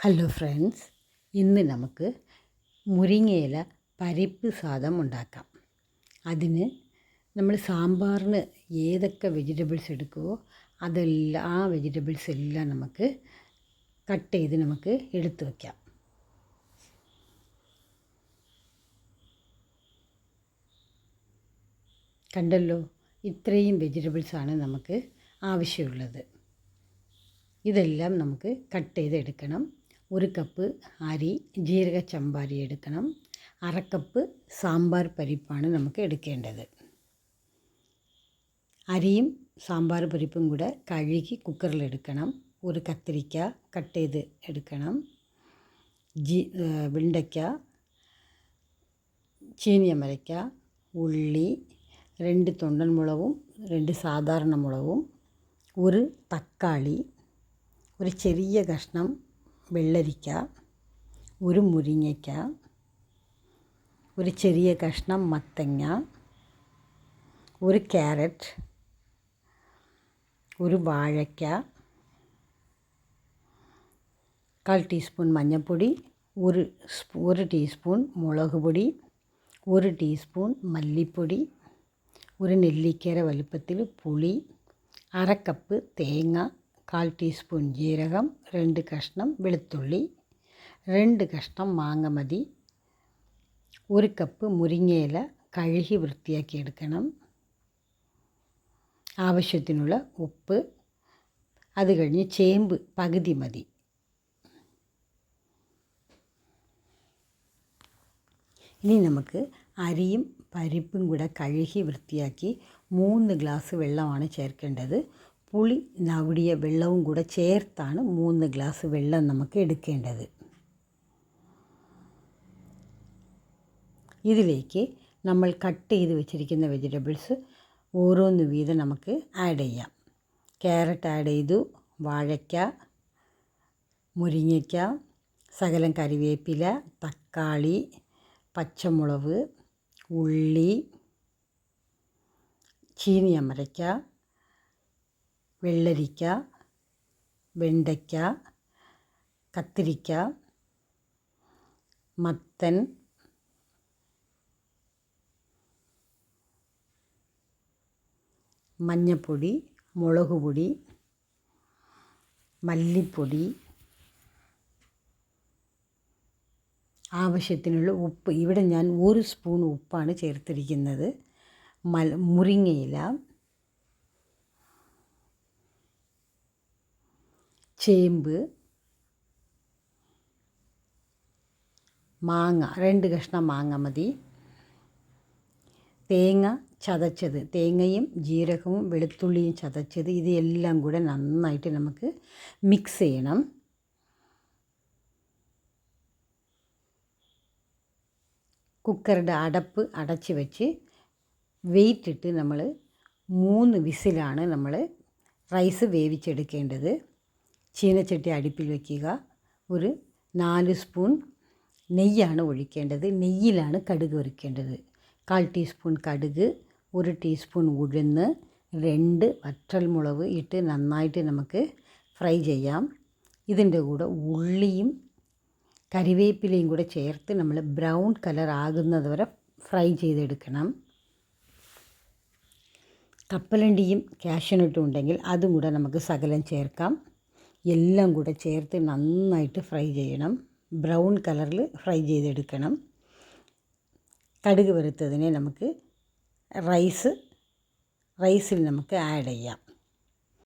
Hello friends ഇന്ന് നമുക്ക് മുരിങ്ങയില പരിപ്പ് സാദം ഉണ്ടാക്കാം. അതിന് നമ്മൾ സാമ്പാറിന് ഏതൊക്കെ വെജിറ്റബിൾസ് എടുക്കുമോ അതെല്ലാം ആ വെജിറ്റബിൾസ് എല്ലാം നമുക്ക് കട്ട് ചെയ്ത് നമുക്ക് എടുത്തു വയ്ക്കാം കണ്ടല്ലോ? ഇത്രയും വെജിറ്റബിൾസാണ് നമുക്ക് ആവശ്യമുള്ളത്. ഇതെല്ലാം നമുക്ക് കട്ട് ചെയ്തെടുക്കണം. ഒരു കപ്പ് അരി ജീരക ചമ്പാരി എടുക്കണം അരക്കപ്പ് സാമ്പാർ പരിപ്പാണ് നമുക്ക് എടുക്കേണ്ടത് അരിയും സാമ്പാർ പരിപ്പും കൂടെ കഴുകി കുക്കറിലെടുക്കണം ഒരു കത്തിരിക്ക കട്ട് ചെയ്ത് എടുക്കണം ജി വെണ്ടയ്ക്ക ചീനിയമരയ്ക്ക ഉള്ളി രണ്ട് തൊണ്ടൻ മുളകും രണ്ട് സാധാരണ മുളകും ഒരു തക്കാളി ഒരു ചെറിയ കഷ്ണം വെള്ളരിക്ക ഒരു മുരിങ്ങയ്ക്ക ഒരു ചെറിയ കഷ്ണം മത്തങ്ങ ഒരു ക്യാരറ്റ് ഒരു വാഴയ്ക്ക കാൽ ടീസ്പൂൺ മഞ്ഞൾപ്പൊടി ഒരു ഒരു ടീസ്പൂൺ മുളക് പൊടി ഒരു ടീസ്പൂൺ മല്ലിപ്പൊടി ഒരു നെല്ലിക്കര വലുപ്പത്തിൽ പുളി അര കപ്പ് തേങ്ങ കാൽ ടീസ്പൂൺ ജീരകം രണ്ട് കഷ്ണം വെളുത്തുള്ളി രണ്ട് കഷ്ണം മാങ്ങ മതി ഒരു കപ്പ് മുരിങ്ങയില കഴുകി വൃത്തിയാക്കി എടുക്കണം. ആവശ്യത്തിനുള്ള ഉപ്പ് അത് കഴിഞ്ഞ് ചേമ്പ് പകുതി മതി. ഇനി നമുക്ക് അരിയും പരിപ്പും കൂടെ കഴുകി വൃത്തിയാക്കി മൂന്ന് ഗ്ലാസ് വെള്ളമാണ് ചേർക്കേണ്ടത്. പുളി നവിടിയ വെള്ളവും കൂടെ ചേർത്താണ് മൂന്ന് ഗ്ലാസ് വെള്ളം നമുക്ക് എടുക്കേണ്ടത്. ഇതിലേക്ക് നമ്മൾ കട്ട് ചെയ്ത് വെച്ചിരിക്കുന്ന വെജിറ്റബിൾസ് ഓരോന്ന് വീതം നമുക്ക് ആഡ് ചെയ്യാം. ക്യാരറ്റ് ആഡ് ചെയ്തു വാഴയ്ക്ക മുരിങ്ങയ്ക്ക സകലം കറിവേപ്പില തക്കാളി പച്ചമുളക് ഉള്ളി ചീനിയമരയ്ക്ക വെള്ളരിക്ക വെണ്ടയ്ക്ക കത്തിരിക്ക മത്തൻ മഞ്ഞൾപ്പൊടി മുളക് പൊടി മല്ലിപ്പൊടി ആവശ്യത്തിനുള്ള ഉപ്പ്. ഇവിടെ ഞാൻ ഒരു സ്പൂൺ ഉപ്പാണ് ചേർത്തിരിക്കുന്നത്. മൽ മുരിങ്ങയില ചേമ്പ് മാങ്ങ രണ്ട് കഷ്ണം മാങ്ങ മതി. തേങ്ങ ചതച്ചത് തേങ്ങയും ജീരകവും വെളുത്തുള്ളിയും ചതച്ചത് ഇതെല്ലാം കൂടെ നന്നായിട്ട് നമുക്ക് മിക്സ് ചെയ്യണം. കുക്കറുടെ അടപ്പ് അടച്ച് വെച്ച് വെയിറ്റ് ഇട്ട് നമ്മൾ മൂന്ന് വിസിലാണ് നമ്മൾ റൈസ് വേവിച്ചെടുക്കേണ്ടത്. ചീനച്ചട്ടി അടുപ്പിൽ വയ്ക്കുക. ഒരു നാല് സ്പൂൺ നെയ്യാണ് ഒഴിക്കേണ്ടത്. നെയ്യിലാണ് കടുക് ഒഴിക്കേണ്ടത് കാൽ ടീസ്പൂൺ കടുക് ഒരു ടീസ്പൂൺ ഉഴുന്ന് രണ്ട് വറ്റൽമുളക് ഇട്ട് നന്നായിട്ട് നമുക്ക് ഫ്രൈ ചെയ്യാം. ഇതിന്റെ കൂടെ ഉള്ളിയും കരിവേപ്പിലയും കൂടെ ചേർത്ത് നമ്മൾ ബ്രൗൺ കളർ ആകുന്നത് വരെ ഫ്രൈ ചെയ്തെടുക്കണം. കപ്പലണ്ടിയും കാഷ്യനട്ടും ഉണ്ടെങ്കിൽ അതും കൂടെ നമുക്ക് സകലം ചേർക്കാം. എല്ലാം കൂടെ ചേർത്ത് നന്നായിട്ട് ഫ്രൈ ചെയ്യണം. ബ്രൗൺ കളറിൽ ഫ്രൈ ചെയ്തെടുക്കണം. കടുക് വറുത്തതിനെ നമുക്ക് റൈസ് റൈസിൽ നമുക്ക് ആഡ് ചെയ്യാം.